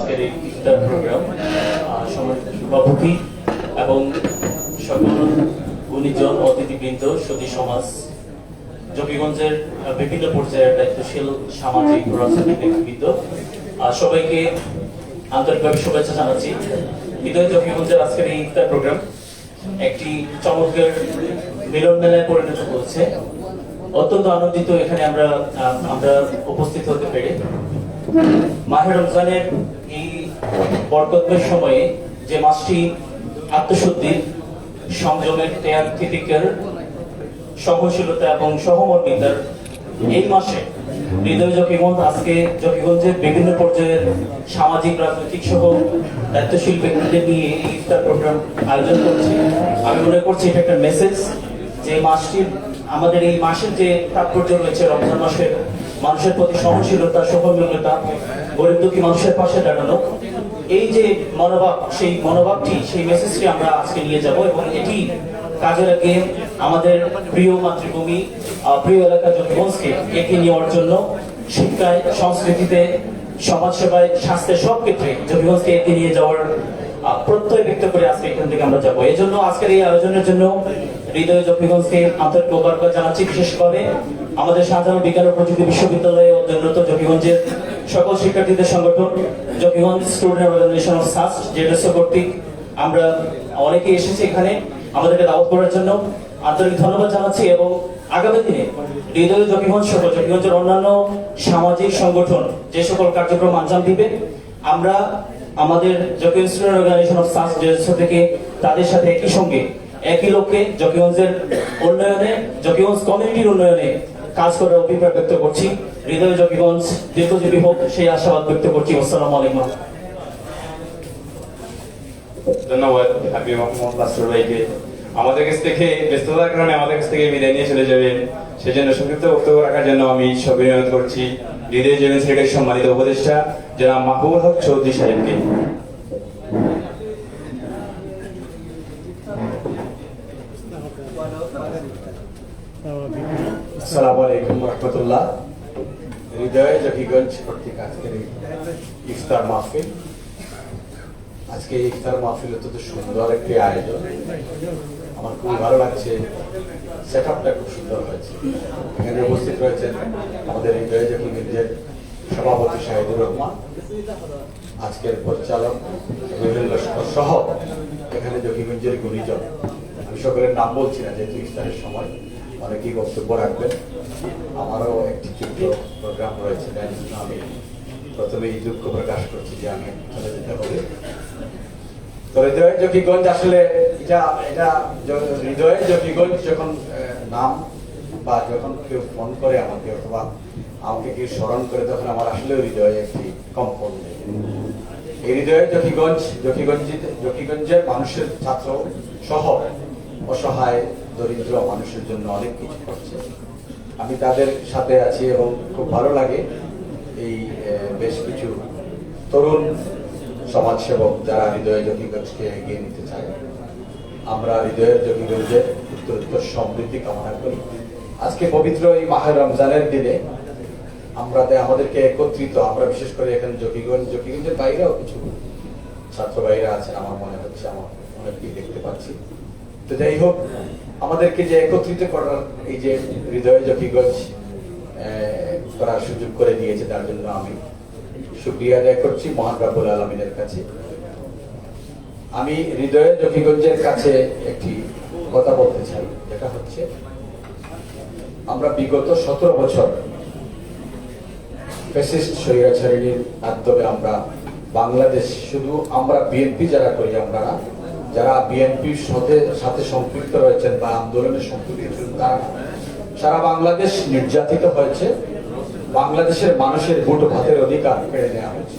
আজকের এই সভাপতি এবং সকল গুণীজন, অতিথিবৃন্দ, সতী সমাজ, জকিগঞ্জের বিভিন্ন পর্যায়ের দায়িত্বশীল সামাজিক রাজনৈতিক সবাইকে আন্তরিকভাবে শুভেচ্ছা জানাচ্ছি। হৃদয় জকিগঞ্জের আজকের এই ইফতার প্রোগ্রাম একটি চমৎকার মিলন মেলায় পরিণত হচ্ছে অত্যন্ত আনন্দিত এখানে আমরা আমরা উপস্থিত হতে পেরে। মাহে রমজানের এই বরকতময় সময়ে যে মাসটি আত্মশুদ্ধি, সংযমের ত্যাগ সহনশীলতা এবং সহমর্মিতার এই মাসে হৃদয় জকিগঞ্জ আজকে জকিগঞ্জের বিভিন্ন পর্যায়ের সামাজিক, রাজনৈতিক সহ দায়িত্বশীল ব্যক্তিদের নিয়ে এই ইফতার প্রোগ্রাম আয়োজন করছি। আমি মনে করছি এটা একটা মেসেজ যে মাসটির, আমাদের এই মাসের যে তাৎপর্য রয়েছে রমজান মাসের মানুষের প্রতি সহনশীলতা সহমর্মিতা গরিব দুঃখী মানুষের পাশে দাঁড়ানো, এই যে মনোভাব, সেই মনোভাবটি, সেই মেসেজটি আমরা আজকে নিয়ে যাব এবং এটি কাজে লাগিয়ে আমাদের প্রিয় মাতৃভূমি প্রিয় এলাকা জনগণকে এগিয়ে নেওয়ার জন্য শিক্ষায়, সংস্কৃতিতে, সমাজসেবায় স্বাস্থ্যের সব ক্ষেত্রে জনগণকে এগিয়ে নিয়ে যাওয়ার প্রত্যয় ব্যক্ত করে আজকে এখান থেকে আমরা যাব। এই জন্য আজকের এই আয়োজনের জন্য হৃদয় জকিগঞ্জকে আন্তরিক মোবারকবাদ জানাচ্ছি বিশেষভাবে আমাদের সাধারণ বিজ্ঞান ও প্রযুক্তি বিশ্ববিদ্যালয়ে অধ্যয়নরত জকিগঞ্জের সকল শিক্ষার্থীদের সংগঠন, Zakiganj student organisation of SUST ZSO কর্তৃক আমরা অনেকে এসেছি এখানে আমাদেরকে দাওয়াত করার জন্য। আন্তরিক ধন্যবাদ জানাচ্ছি এবং আগামী দিনে হৃদয় জকিগঞ্জ সহ জকিগঞ্জের অন্যান্য সামাজিক সংগঠন যে সকল কার্যক্রম আঞ্জাম দিবে, আমরা আমাদের Zakiganj student organisation of SUST ZSO থেকে তাদের সাথে একই সঙ্গে, একই লক্ষ্যে জকিগঞ্জের উন্নয়নে, জকিগঞ্জ কমিউনিটির উন্নয়নে কাজ করার অভিপ্রায় ব্যক্ত করছি। হৃদয় জকিগঞ্জ দীর্ঘজীবী হোক, সেই আশাবাদ ব্যক্ত করছি। আসসালামু আলাইকুম। ধন্যবাদ, হাবিব মোহাম্মদ ভাইকে। আমাদের কাছ থেকে ব্যস্ততার কারণে আমাদের কাছ থেকে বিদায় নিয়ে চলে যাবেন। সেজন্য সংক্ষিপ্ত বক্তব্য রাখার জন্য আমি সবিনয় করছি। হৃদয় সম্মানিত উপদেষ্টা, জনাব মাহবুব হক চৌধুরী সাহেবকে। আসসালামু আলাইকুম রহমতুল্লাহ। হৃদয় জকিগঞ্জ কর্তৃক আজকের ইফতার মাহফিল। আজকে ইফতার মাহফিল অত্যন্ত সুন্দর একটি আয়োজন। আমার খুব ভালো লাগছে সেট আপটা খুব সুন্দর হয়েছে। এখানে উপস্থিত রয়েছেন আমাদের হৃদয় জকিগঞ্জের সভাপতি শাহিদুর রহমান, আজকের পরিচালক লস্কর সহ এখানে জকিগঞ্জের গুণীজন। আমি সকলের নাম বলছি না, যেহেতু ইফতারের সময়। অনেকেই বক্তব্য রাখবেন। আমারও একটি ছোট্ট প্রোগ্রাম রয়েছে, তাই জন্য আমি প্রথমেই দুঃখ প্রকাশ করছি যে আমি চলে যেতে হবে। তো হৃদয় জকিগঞ্জ আসলে এটা এটা য- হৃদয় জকিগঞ্জ যখন নাম বা যখন কেউ ফোন করে আমাকে অথবা আমাকে কেউ স্মরণ করে, তখন আমার আসলে হৃদয়ে একটি কম্পন এই হৃদয়ে জকিগঞ্জ জকিগঞ্জ জকিগঞ্জের মানুষের ছাত্র সহ অসহায় দরিদ্র মানুষের জন্য অনেক কিছু করছে। আমি তাদের সাথে আছি এবং খুব ভালো লাগে এই বেশ কিছু তরুণ সমাজসেবক যারা হৃদয় জকিগঞ্জকে এগিয়ে নিতে চায়। আমরা হৃদয়ের জকিগঞ্জের উত্তরোত্তর সমৃদ্ধি কামনা করি। আজকে পবিত্র এই মাহের রমজানের দিনে আমরা আমাদেরকে একত্রিত, আমরা বিশেষ করে এখানে জকিগঞ্জ জকিগঞ্জের বাইরেও কিছু ছাত্র ভাইরা আছেন, আমার মনে হচ্ছে, আমার অনেককেই দেখতে পাচ্ছি। তো যাই হোক, আমাদেরকে যে একত্রিত করার এই যে হৃদয় জকিগঞ্জ করার সুযোগ করে দিয়েছে, তার জন্য আমি শুক্রিয়া আদায় করছি মহান রাবুল আলমিনের কাছে। আমি হৃদয় জকিগঞ্জের কাছে একটি কথা বলতে চাই, যেটা হচ্ছে, আমরা বিগত সতেরো বছর ফ্যাসিস্ট স্বৈরাচারিণীর মাধ্যমে আমরা বাংলাদেশ, শুধু আমরা বিএনপি যারা করি, আমরা যারা বিএনপির সাথে সাথে সম্পৃক্ত রয়েছেন বা আন্দোলনে সম্পৃক্ত তারা সারা বাংলাদেশ নির্যাতিত হয়েছে। বাংলাদেশের মানুষের ভোট ভাতের অধিকার কেড়ে নেওয়া হয়েছে।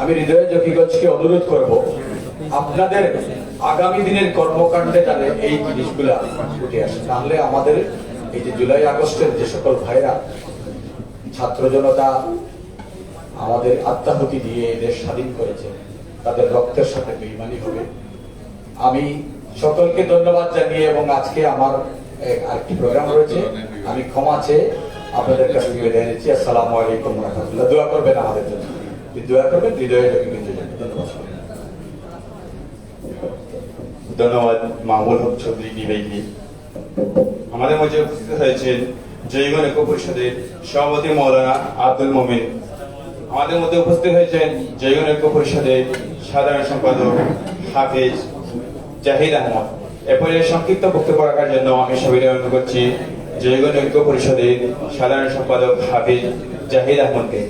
আমি হৃদয় জকিগঞ্জকে অনুরোধ করব, আপনাদের আগামী দিনের কর্মকাণ্ডে যাতে এই জিনিসগুলা উঠে আসে। তাহলে আমাদের এই যে জুলাই আগস্টের যে সকল ভাইরা, ছাত্র জনতা আমাদের আত্মাহুতি দিয়ে এদের স্বাধীন করেছে, তাদের রক্তের সাথে বেইমানি হবে। আমি সকলকে ধন্যবাদ জানিয়ে এবং আজকে আমার আরেকটি প্রোগ্রাম রয়েছে। আমি ক্ষমা আছে আপনাদের কাছে বিদায় নিচ্ছি। আসসালামু আলাইকুম রহমতুল্লাহ। দোয়া করবেন আমাদের জন্য। দোয়া করবেন কিন্তু ধন্যবাদ। ধন্যবাদ হক চৌধুরী আমাদের উপস্থিত হয়েছেন জৈগন পরিষদের সভাপতি মৌলানা আব্দুল মোমিন। আমাদের মধ্যে উপস্থিত হয়েছেন জৈগন ঐক্য পরিষদের সাধারণ সম্পাদক হাফিজ জাহিদ আহমদ এরপরে সংক্ষিপ্ত বক্তব্য রাখার জন্য আমি সবাই অনুরোধ করছি জৈবন ঐক্য পরিষদের সাধারণ সম্পাদক হাফিজ জাহিদ আহমদকে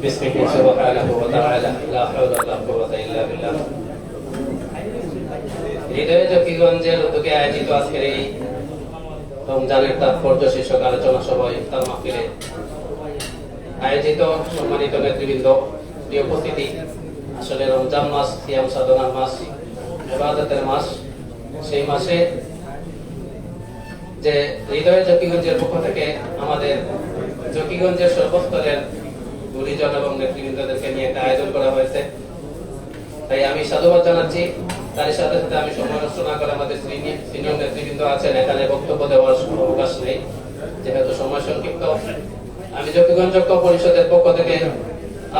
باسمه سبحانه وتعالى لا حول ولا قوة إلا بالله হৃদয় জকিগঞ্জের উদ্যোগে আয়োজিত আজকের এই রমজানের তাৎপর্য শীর্ষক আলোচনা সভা ইফতার মাহফিলে আয়োজিত সম্মানিত নেতৃবৃন্দ উপস্থিতি, আসলে রমজান মাস, সিয়াম সাধনার মাস এবাদতের মাস, সেই মাসে যে হৃদয় জকিগঞ্জের পক্ষ থেকে আমাদের জকিগঞ্জের সর্বস্তরের গুণীজন এবং নেতৃবৃন্দদেরকে নিয়ে একটা আয়োজন করা হয়েছে। তাই আমি সাধুবাদ জানাচ্ছি। তার সাথে সাথে আমি সমালোচনা করে আমাদের সিনিয়র নেতৃবৃন্দ আছেন। এখানে বক্তব্য দেওয়ার অবকাশ নেই। যেহেতু সময় সংক্ষিপ্ত আমি জকিগঞ্জ পরিষদের পক্ষ থেকে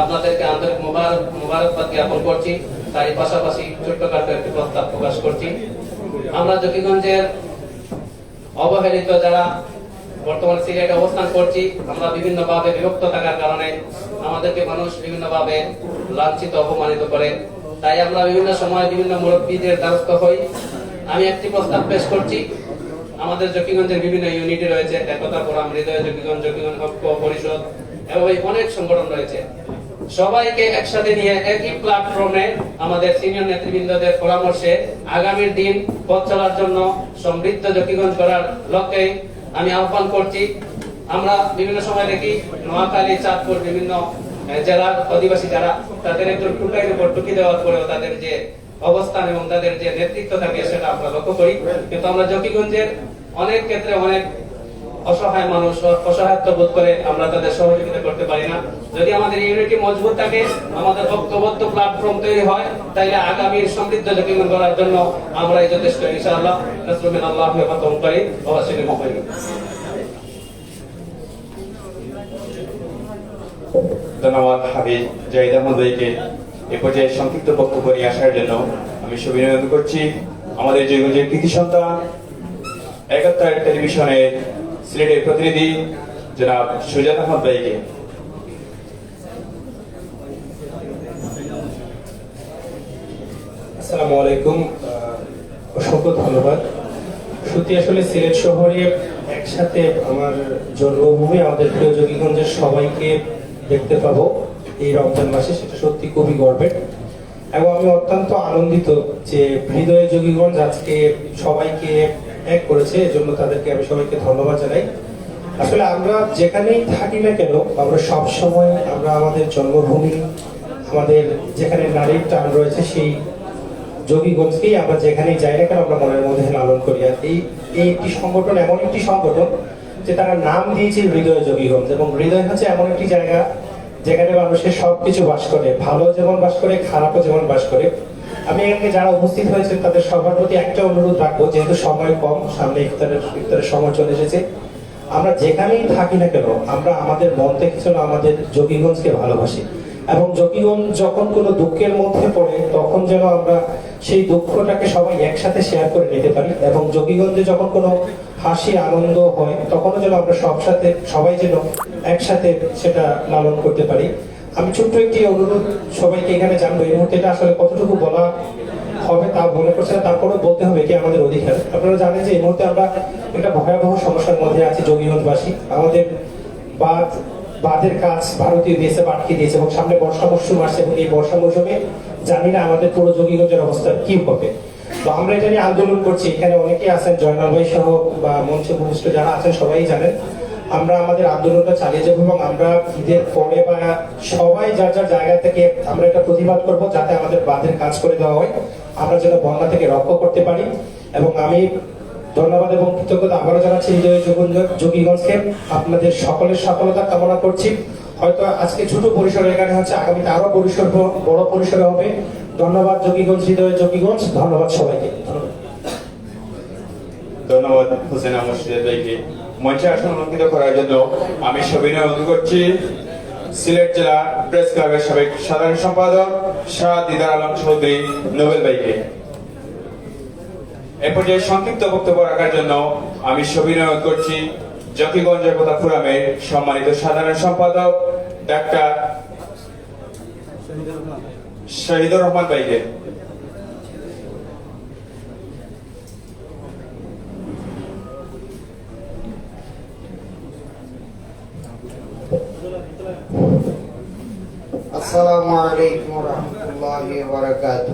আপনাদেরকে আন্তরিক মোবারক, মোবারকবাদ জ্ঞাপন করছি, তারই পাশাপাশি ছোট্টখাটো একটি প্রস্তাব প্রকাশ করছি। আমরা জকিগঞ্জের অবহেলিত যারা বর্তমান সিলেটে অবস্থান করছি, আমরা বিভিন্নভাবে বিভক্ত থাকার কারণে আমাদেরকে মানুষ বিভিন্নভাবে লাঞ্ছিত, অপমানিত করে। তাই আমরা বিভিন্ন সময় বিভিন্ন মুরব্বীদের দ্বারস্থ হই। আমি একটি প্রস্তাব পেশ করছি। আমাদের জকিগঞ্জের বিভিন্ন ইউনিটি রয়েছে একতা ফোরাম হৃদয় জকিগঞ্জ জকিগঞ্জ ঐক্য পরিষদ, এবং অনেক সংগঠন রয়েছে। সবাইকে একসাথে নিয়ে একই প্ল্যাটফর্মে আমাদের সিনিয়র নেতৃবৃন্দদের পরামর্শে আগামীর দিন পথ চলার জন্য সমৃদ্ধ জকিগঞ্জ করার লক্ষ্যে আমি আহ্বান করছি। আমরা বিভিন্ন সময় দেখি নোয়াখালী, চাঁদপুর, বিভিন্ন জেলার অধিবাসী যারা তাদের একটু টুকাইয়ের উপর টুকি দেওয়ার পরেও তাদের যে অবস্থান এবং তাদের যে নেতৃত্ব থাকে সেটা আমরা লক্ষ্য করি। কিন্তু আমরা জকিগঞ্জের অনেক ক্ষেত্রে অনেক অসহায় মানুষ, অসহায়ত্ব বোধ করে আমরা তাদের সহযোগিতা করতে পারি না। যদি আমাদের ইউনিটি মজবুত থাকে, আমাদের ঐক্যবদ্ধ প্ল্যাটফর্ম তৈরি হয় তাহলে আগামীর সমৃদ্ধ জকিগঞ্জ করার জন্য আমরাই যথেষ্ট, ইনশাআল্লাহ। নাসরুমিন আল্লাহ ফাতম করি ওয়াসিলিম করি ধন্যবাদ হাবিব জাহিদ আহমদ ভাইকে। এ পর্যায়ে সংক্ষিপ্ত বক্তব্য নিয়ে আসার জন্য আমি সুবিনোদন করছি। আমাদের জয়গঞ্জের কৃতি সন্তান, একাত্তর টেলিভিশনের সিলেটের প্রতিনিধি, জনাব সুজাত আহমদ ভাইকে। আসসালামু আলাইকুম অসংখ্য ধন্যবাদ। সত্যি আসলে সিলেট শহরে একসাথে আমার জন্মভূমি, আমাদের প্রিয় যোগীগঞ্জের সবাইকে দেখতে পাবো। এই রমজান মাসে সেটা সত্যি খুবই গর্বের। এবং আমি অত্যন্ত আনন্দিত যে হৃদয়ে যোগীগঞ্জ আজকে সবাইকে এক করেছে, এজন্য তাদেরকে আমি সবাইকে ধন্যবাদ জানাই। আসলে আমরা যেখানেই থাকি না কেন, আমরা সব সময় আমরা আমাদের জন্মভূমি, আমাদের যেখানে নারীর টান রয়েছে সেই যোগীগঞ্জকেই আমরা যেখানেই যাই না কেন, আমরা মনের মধ্যে লালন করি। আর এই এই একটি সংগঠন এমন একটি সংগঠন যে তারা নাম দিয়েছে হৃদয় যোগীগঞ্জ এবং হৃদয় হচ্ছে এমন একটি জায়গা যেখানে মানুষের সবকিছু বাস করে, ভালো যেমন বাস করে, খারাপও যেমন বাস করে। আমি এখানে যারা উপস্থিত হয়েছে তাদের সবার প্রতি একটা অনুরোধ রাখব, যেহেতু সময় কম, সামনে ইফতারের ইফতারের সময় চলে এসেছে। আমরা যেখানেই থাকি না কেন, আমরা আমাদের মন থেকে যেন আমাদের যোগীগঞ্জকে ভালোবাসি। এবং যোগীগঞ্জ যখন কোনো দুঃখের মধ্যে পড়ে, তখন যেন আমরা সেই দুঃখটাকে সবাই একসাথে শেয়ার করে নিতে পারি। এবং যোগীগঞ্জে যখন কোনো হাসি, আনন্দ হয়, তখনও যেন আমরা সব সাথে সবাই যেন একসাথে সেটা লালন করতে পারি। আমি ছোট্ট একটি অনুরোধ সবাইকে এখানে জানব, এই মুহূর্তে এটা আসলে কতটুকু বলা হবে তা মনে করছে না, তারপরেও বলতে হবে কি আমাদের অধিকার। আপনারা জানেন যে এই মুহূর্তে আমরা একটা ভয়াবহ সমস্যার মধ্যে আছি যোগীগঞ্জবাসী। আমাদের বাঁধ, বাঁধের কাজ ভারতীয় দেশে আটকে দিয়েছে এবং সামনে বর্ষা মরশুম আসছে এবং এই বর্ষা মৌসুমে জানি না আমাদের পুরো যোগীগঞ্জের অবস্থা কি হবে। তো আমরা এটা নিয়ে আন্দোলন করছি। এখানে অনেকেই আছেন, জয়নাল ভাই সহ বা মঞ্চে ভূমিষ্ঠ যারা আছেন, সবাই জানেন। আমরা আমাদের আন্দোলনটা চালিয়ে যাব এবং আমরা ঈদের পরে বা সবাই যার যার জায়গা থেকে আমরা একটা প্রতিবাদ করব যাতে আমাদের বাঁধের কাজ করে দেওয়া হয়। আমরা যেন বন্যা থেকে রক্ষা করতে পারি। এবং আমি ধন্যবাদ এবং কৃতজ্ঞতা আবারও জানাচ্ছি হৃদয় যোগীগঞ্জ যোগীগঞ্জকে। আপনাদের সকলের সফলতা কামনা করছি। হয়তো আজকে ছোট পরিসরে, এখানে হচ্ছে আগামীতে আরও পরিসর বড় পরিসরে হবে। ধন্যবাদ যোগীগঞ্জ হৃদয় যোগীগঞ্জ ধন্যবাদ সবাইকে। ধন্যবাদ। হোসেন আহমদ মঞ্চে আসন অলঙ্কিত করার জন্য আমি সবিনয় অনুরোধ করছি। সিলেট জেলা প্রেস ক্লাবের সাবেক সাধারণ সম্পাদক শাহ দিদার আলম চৌধুরী নোবেল ভাইকে। এ পর্যায়ে সংক্ষিপ্ত বক্তব্য রাখার জন্য আমি সবিনয় করছি। জকিগঞ্জ কথা ফোরামের সম্মানিত সাধারণ সম্পাদক ডাক্তার শহীদুর রহমান ভাইকে। আসসালামু আলাইকুম রহমতুল্লাহি বারাকাত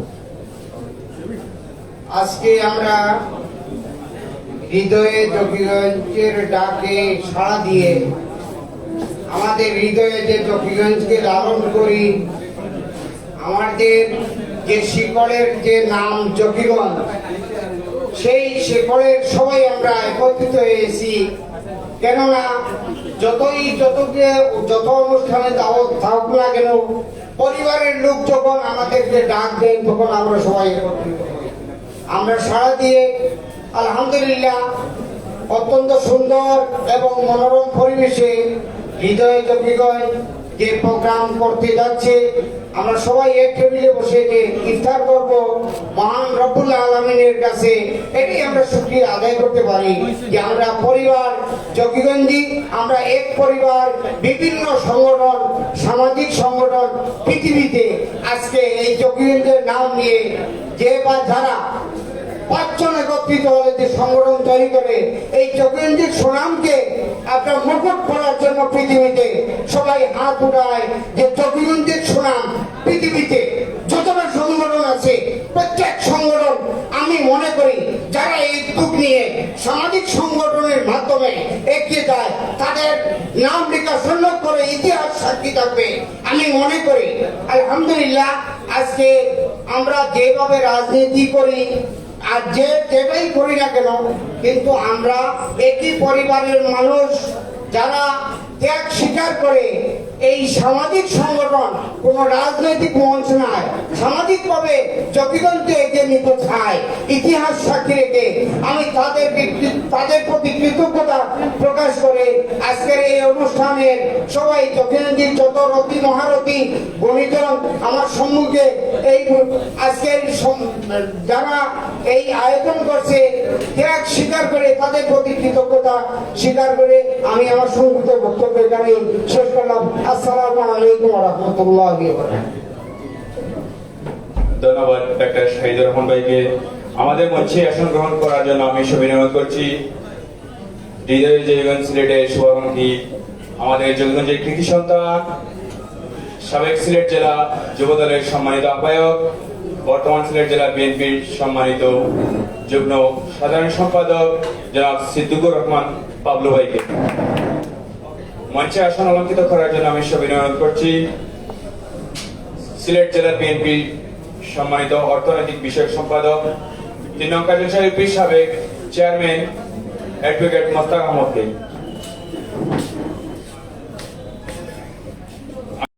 আজকে আমরা হৃদয়ে জকিগঞ্জের ডাকে সাড়া দিয়ে আমাদের হৃদয়ে যে জকিগঞ্জকে লালন করি, আমাদের যে শিকড়ের যে নাম জকিগঞ্জ সেই শিকড়ের সবাই আমরা একত্রিত হয়েছি। কেননা যতই যতকে, যত অনুষ্ঠানে দাওয়াত থাকুক না কেন, পরিবারের লোক যখন আমাদেরকে ডাক দেন, তখন আমরা সবাই একত্রিত হই। আমরা সাড়া দিয়ে আলহামদুলিল্লাহ অত্যন্ত সুন্দর এবং মনোরম পরিবেশে হৃদয় জকিগঞ্জ যে প্রোগ্রাম করতে যাচ্ছে, আমরা সবাই এক টেবিলে বসে যে ইফতার করব। মহান রব্বুল আলমিনের কাছে এটাই আমরা শুক্রিয়া আদায় করতে পারি যে আমরা পরিবার জকিগঞ্জি আমরা এক পরিবার, বিভিন্ন সংগঠন, সামাজিক সংগঠন, পৃথিবীতে আজকে এই জকিগঞ্জের নাম নিয়ে যে বা যারা পাঁচজন একত্রিত হলে যে সংগঠন তৈরি করে, এই চক্রেন্দ্রিক সুনামকে আপনার মুকুট করার জন্য পৃথিবীতে সবাই হাত উঠায় যে চক্রেন্দ্রিক সুনাম পৃথিবীতে যতটা সংগঠন আছে, প্রত্যেক সংগঠন আমি মনে করি যারা এই উদ্যোগ নিয়ে সামাজিক সংগঠনের মাধ্যমে এগিয়ে যায়, তাদের নাম লেখা সুন্নত করে ইতিহাস সাক্ষী থাকবে। আমি মনে করি, আলহামদুলিল্লাহ, আজকে আমরা যেভাবে রাজনীতি করি আর যে যেটাই করি না কেন, কিন্তু আমরা একই পরিবারের মানুষ যারা ত্যাগ স্বীকার করে এই সামাজিক সংগঠন কোন রাজনৈতিক মঞ্চ নয়। সামাজিকভাবে জকিগঞ্জে এগিয়ে নিতে চায়। ইতিহাস সাক্ষী রেখে আমি তাদের তাদের প্রতি কৃতজ্ঞতা প্রকাশ করে আজকের এই অনুষ্ঠানের সবাই জকিগঞ্জের যত রতি মহারথী গণিতন আমার সম্মুখে এই আজকের যারা এই আয়োজন করছে, ত্যাগ স্বীকার করে তাদের প্রতি কৃতজ্ঞতা স্বীকার করে আমি আমার সংক্ষিপ্ত বক্তব্য এখানে শেষ করলাম। আসসালামু আলাইকুম রহমতুল্লাহ ধন্যবাদ, ডাক্তার শহীদুর রহমান ভাইকে। আমাদের মঞ্চে আসন গ্রহণ করার জন্য আমি সুবিনয় করছি। হৃদয় জয়গঞ্জ সিলেটের শুভাকাঙ্ক্ষী আমাদের জয়গঞ্জের কৃতি সন্তান, সাবেক সিলেট জেলা যুব দলের সম্মানিত আহ্বায়ক বর্তমান সিলেট জেলা বিএনপির সম্মানিত যুগ্ম সাধারণ সম্পাদক জনাব সিদ্দিকুর রহমান পাবলু ভাইকে। মঞ্চে আসন অলঙ্কিত করার জন্য আমি সব অনুরোধ করছি। সিলেট জেলা বিএনপি সম্মানিত অর্থনৈতিক বিষয়ক সম্পাদক, তিন নং সাবেক চেয়ারম্যান অ্যাডভোকেট মোস্তাক আহমদকে।